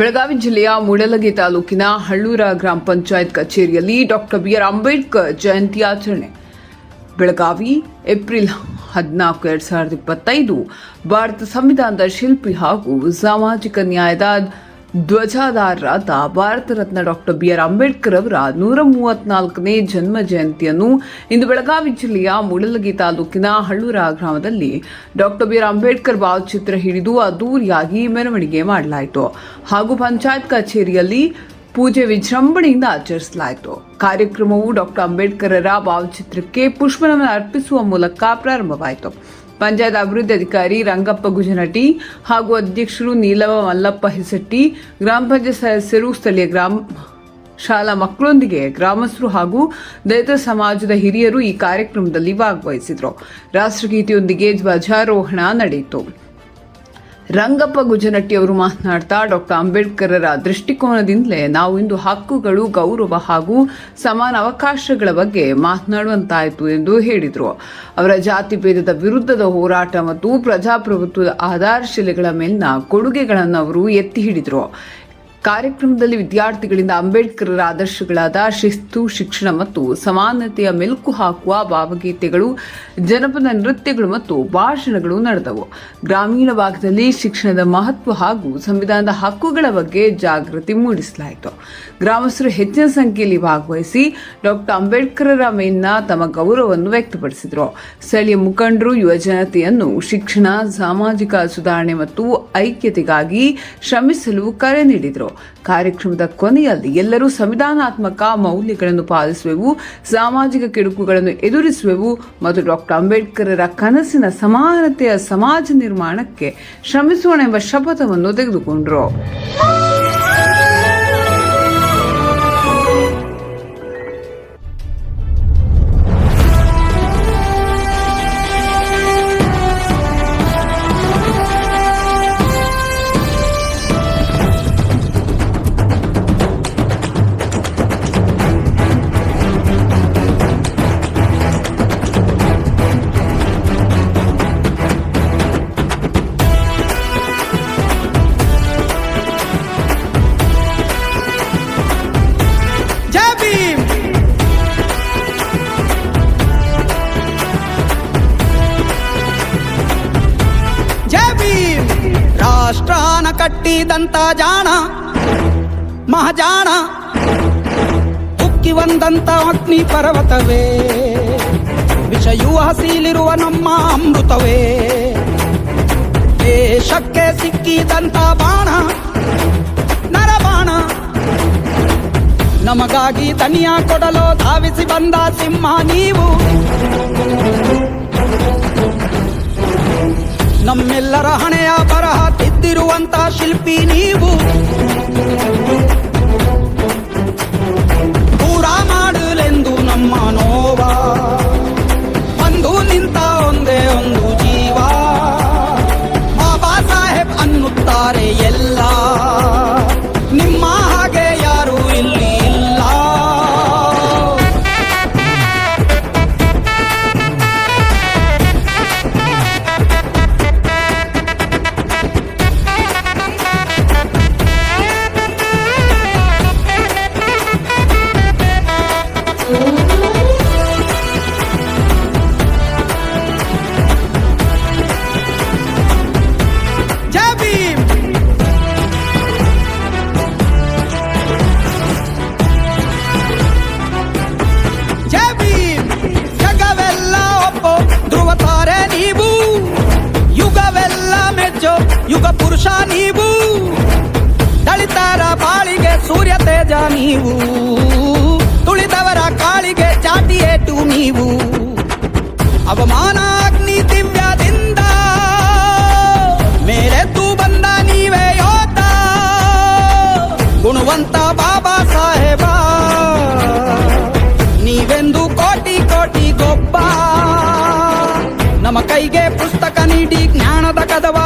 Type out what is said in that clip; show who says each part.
Speaker 1: ಬೆಳಗಾವಿ ಜಿಲ್ಲೆಯ ಮೂಡಲಗಿ ತಾಲೂಕಿನ ಹಳ್ಳೂರ ಗ್ರಾಮ ಪಂಚಾಯತ್ ಕಚೇರಿಯಲ್ಲಿ doctor B R Ambedkar Jayanti ಆಚರಣೆ. ಬೆಳಗಾವಿ, ಏಪ್ರಿಲ್ ಹದಿನಾಲ್ಕು, ಎರಡ್ ಸಾವಿರದ ಇಪ್ಪತ್ತೈದು, ಭಾರತ ಸಂವಿಧಾನದ ಶಿಲ್ಪಿ ಹಾಗೂ ಸಾಮಾಜಿಕ ನ್ಯಾಯದ ಧ್ವಜಾಧಾರರಾದ Bharat Ratna doctor B R Ambedkar ಅವರ ನೂರ ಮೂವತ್ನಾಲ್ಕನೇ ಜನ್ಮ ಜಯಂತಿಯನ್ನು ಇಂದು ಬೆಳಗಾವಿ ಜಿಲ್ಲೆಯ ಮೂಡಲಗಿ ತಾಲೂಕಿನ ಹಳ್ಳೂರ ಗ್ರಾಮದಲ್ಲಿ ಡಾಕ್ಟರ್ ಬಿ ಆರ್ ಅಂಬೇಡ್ಕರ್ ಭಾವಚಿತ್ರ ಹಿಡಿದು ಅದ್ದೂರಿಯಾಗಿ ಮೆರವಣಿಗೆ ಮಾಡಲಾಯಿತು. ಹಾಗೂ ಪಂಚಾಯತ್ ಕಚೇರಿಯಲ್ಲಿ ಪೂಜೆ ವಿಜೃಂಭಣೆಯಿಂದ ಆಚರಿಸಲಾಯಿತು. ಕಾರ್ಯಕ್ರಮವು ಡಾಕ್ಟರ್ ಅಂಬೇಡ್ಕರರ ಭಾವಚಿತ್ರಕ್ಕೆ ಪುಷ್ಪನಮನ ಅರ್ಪಿಸುವ ಮೂಲಕ ಪ್ರಾರಂಭವಾಯಿತು. ಪಂಚಾಯತ್ ಅಭಿವೃದ್ಧಿ ಅಧಿಕಾರಿ ರಂಗಪ್ಪ ಗುಜನಟಿ ಹಾಗೂ ಅಧ್ಯಕ್ಷರು ನೀಲವ ಮಲ್ಲಪ್ಪ ಹೆಸಟ್ಟಿ, ಗ್ರಾಮ ಪಂಚಾಯತ್ ಸದಸ್ಯರು ಸ್ಥಳೀಯ ಗ್ರಾಮ ಶಾಲಾ ಮಕ್ಕಳೊಂದಿಗೆ ಗ್ರಾಮಸ್ಥರು ಹಾಗೂ ದಲಿತ ಸಮಾಜದ ಹಿರಿಯರು ಈ ಕಾರ್ಯಕ್ರಮದಲ್ಲಿ ಭಾಗವಹಿಸಿದರು. ರಾಷ್ಟ್ರಗೀತೆಯೊಂದಿಗೆ ಧ್ವಜಾರೋಹಣ ನಡೆಯಿತು. ರಂಗಪ್ಪ ಗುಜನಟ್ಟಿ ಅವರು ಮಾತನಾಡ್ತಾ ಡಾಕ್ಟರ್ ಅಂಬೇಡ್ಕರರ ದೃಷ್ಟಿಕೋನದಿಂದಲೇ ನಾವು ಇಂದು ಹಕ್ಕುಗಳು, ಗೌರವ ಹಾಗೂ ಸಮಾನ ಅವಕಾಶಗಳ ಬಗ್ಗೆ ಮಾತನಾಡುವಂತಾಯಿತು ಎಂದು ಹೇಳಿದರು. ಅವರ ಜಾತಿ ಭೇದದ ವಿರುದ್ಧದ ಹೋರಾಟ ಮತ್ತು ಪ್ರಜಾಪ್ರಭುತ್ವದ ಆಧಾರಶಿಲೆಗಳ ಮೇಲಿನ ಕೊಡುಗೆಗಳನ್ನು ಅವರು ಎತ್ತಿ ಹಿಡಿದರು. ಕಾರ್ಯಕ್ರಮದಲ್ಲಿ ವಿದ್ಯಾರ್ಥಿಗಳಿಂದ ಅಂಬೇಡ್ಕರರ ಆದರ್ಶಗಳಾದ ಶಿಸ್ತು, ಶಿಕ್ಷಣ ಮತ್ತು ಸಮಾನತೆಯ ಮೆಲುಕು ಹಾಕುವ ಭಾವಗೀತೆಗಳು, ಜನಪದ ನೃತ್ಯಗಳು ಮತ್ತು ಭಾಷಣಗಳು ನಡೆದವು. ಗ್ರಾಮೀಣ ಭಾಗದಲ್ಲಿ ಶಿಕ್ಷಣದ ಮಹತ್ವ ಹಾಗೂ ಸಂವಿಧಾನದ ಹಕ್ಕುಗಳ ಬಗ್ಗೆ ಜಾಗೃತಿ ಮೂಡಿಸಲಾಯಿತು. ಗ್ರಾಮಸ್ಥರು ಹೆಚ್ಚಿನ ಸಂಖ್ಯೆಯಲ್ಲಿ ಭಾಗವಹಿಸಿ ಡಾಕ್ಟರ್ ಅಂಬೇಡ್ಕರರ ಮೇಲಿನ ತಮ್ಮ ಗೌರವವನ್ನು ವ್ಯಕ್ತಪಡಿಸಿದರು. ಸ್ಥಳೀಯ ಮುಖಂಡರು ಯುವಜನತೆಯನ್ನು ಶಿಕ್ಷಣ, ಸಾಮಾಜಿಕ ಸುಧಾರಣೆ ಮತ್ತು ಐಕ್ಯತೆಗಾಗಿ ಶ್ರಮಿಸಲು ಕರೆ ನೀಡಿದರು. ಕಾರ್ಯಕ್ರಮದ ಕೊನೆಯಲ್ಲಿ ಎಲ್ಲರೂ ಸಂವಿಧಾನಾತ್ಮಕ ಮೌಲ್ಯಗಳನ್ನು ಪಾಲಿಸುವೆವು, ಸಾಮಾಜಿಕ ಕಿಡುಕುಗಳನ್ನು ಎದುರಿಸುವೆವು ಮತ್ತು ಡಾಕ್ಟರ್ ಅಂಬೇಡ್ಕರರ ಕನಸಿನ ಸಮಾನತೆಯ ಸಮಾಜ ನಿರ್ಮಾಣಕ್ಕೆ ಶ್ರಮಿಸೋಣ ಎಂಬ ಶಪಥವನ್ನು ತೆಗೆದುಕೊಂಡರು.
Speaker 2: ರಾಷ್ಟ್ರಾನ ಕಟ್ಟಿದಂತ ಜಾಣ, ಮಹಾಜಾಣ, ಉಕ್ಕಿ ಬಂದಂತ ಅಗ್ನಿ ಪರ್ವತವೇ. ವಿಷಯು ಹಸಿಲಿರುವ ನಮ್ಮ ಅಮೃತವೇ. ದೇಶಕ್ಕೆ ಸಿಕ್ಕಿದಂತ ಬಾಣ, ನರಬಾಣ. ನಮಗಾಗಿ ತನಿಯ ಕೊಡಲು ಧಾವಿಸಿ ಬಂದ ಸಿಂಹ ನೀವು. ನಮ್ಮೆಲ್ಲರ ಹಣೆಯ ಬರಹ ತಿದ್ದಿರುವಂತ ಶಿಲ್ಪಿ ನೀವು. ಯುಗ ಪುರುಷ ನೀವು. ದಲಿತರ ಬಾಳಿಗೆ ಸೂರ್ಯ ತೇಜ ನೀವು. ತುಳಿದವರ ಕಾಳಿಗೆ ಜಾತಿ ಏಟು ನೀವು. ಅವಮಾನ ಅಗ್ನಿ ದಿವ್ಯದಿಂದ ತೂ ಬಂದ ನೀವೇ ಯೋತ ಗುಣವಂತ ಬಾಬಾ ಸಾಹೇಬ. ನೀವೆಂದು ಕೋಟಿ ಕೋಟಿ ಗೊಬ್ಬ. ನಮ್ಮ ಕೈಗೆ ಪುಸ್ತಕ ನೀಡಿ ಜ್ಞಾನದ ಕದವ